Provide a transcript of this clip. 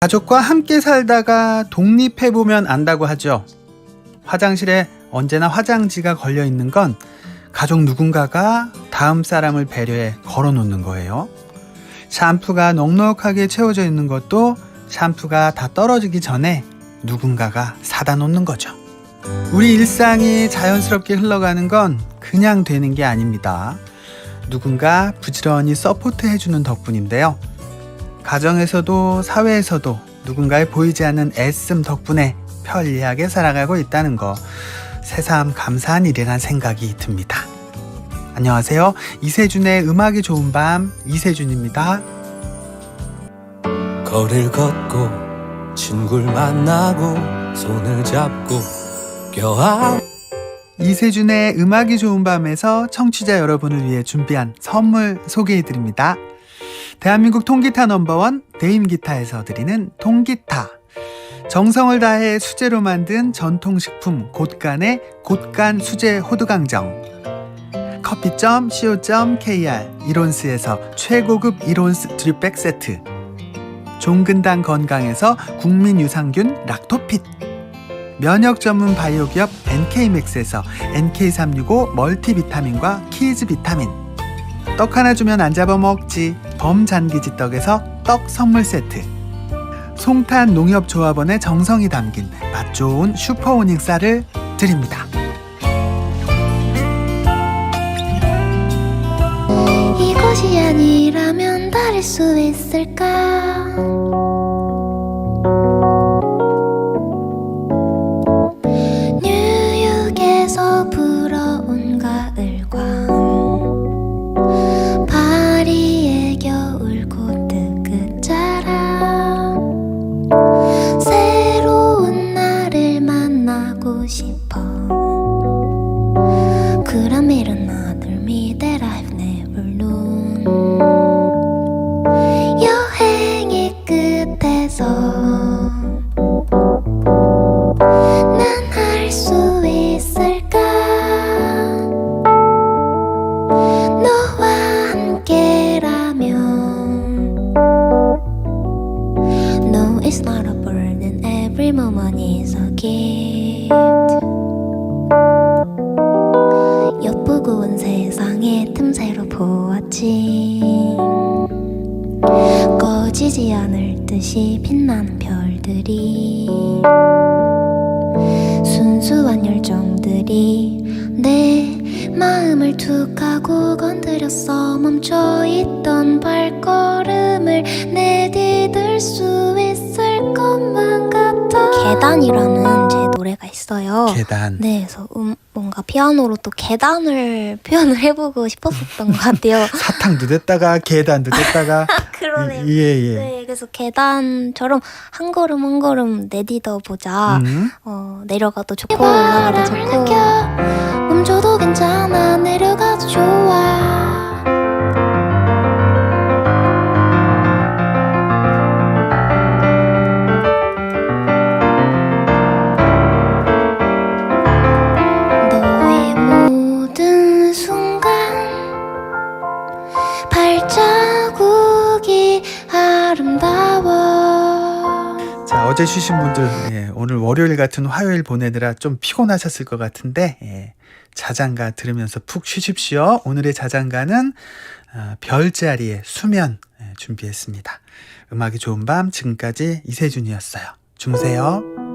가족과 함께 살다가 독립해보면 안다고 하죠. 화장실에 언제나 화장지가 걸려 있는 건 가족 누군가가 다음 사람을 배려해 걸어 놓는 거예요. 샴푸가 넉넉하게 채워져 있는 것도 샴푸가 다 떨어지기 전에 누군가가 사다 놓는 거죠. 우리 일상이 자연스럽게 흘러가는 건 그냥 되는 게 아닙니다. 누군가 부지런히 서포트 해주는 덕분인데요. 가정에서도 사회에서도 누군가의 보이지 않는 애씀 덕분에 편리하게 살아가고 있다는 거 새삼 감사한 일이란 생각이 듭니다. 안녕하세요. 이세준의 음악이 좋은 밤 이세준입니다. 거리를 걷고 친구를 만나고 손을 잡고 껴안 이세준의 음악이 좋은 밤에서 청취자 여러분을 위해 준비한 선물 소개해 드립니다. 대한민국 통기타 넘버원 대임기타에서 드리는 통기타. 정성을 다해 수제로 만든 전통식품 곳간의 곳간 수제 호두강정. 커피.co.kr 이론스에서 최고급 이론스 드립백 세트. 종근당 건강에서 국민유산균 락토핏. 면역 전문 바이오 기업 NK맥스에서 NK365 멀티비타민과 키즈 비타민. 떡 하나 주면 안 잡아 먹지. 범잔기지 떡에서 떡 선물 세트. 송탄 농협조합원의 정성이 담긴 맛 좋은 슈퍼오닉 쌀을 드립니다. 이곳이 아니라면 다를 수 있을까? 뉴욕에서 불 끝에서 난할수 있을까 너와 함께라면 No it's not a burden every moment is a gift 엿보고 온 세상의 틈새로 보았지 꺼지지 않을 듯이 빛나는 별들이 순수한 열정들이 내 마음을 툭 하고 건드렸어 멈춰있던 발걸음을 내디딜 수 있을 것만 같아 계단이라는 제 노래가 있어요 계단. 네, 그래서 음, 뭔가 피아노로 또 계단을 표현을 해보고 싶었었던 것 같아요. 사탕도 됐다가 계단도 됐다가 그러네요. 예 예. 네, 그래서 계단처럼 한 걸음 한 걸음 내딛어 보자. 음. 어, 내려가도 좋고 올라가도 좋고. 멈춰도 괜찮아 내려가도 좋아. 너의 모든 순간 발자국이 아름다워 자 어제 쉬신 분들 예, 오늘 월요일 같은 화요일 보내느라 좀 피곤하셨을 것 같은데 예, 자장가 들으면서 푹 쉬십시오. 오늘의 자장가는 어, 별자리의 수면 예, 준비했습니다. 음악이 좋은 밤 지금까지 이세준이었어요. 주무세요.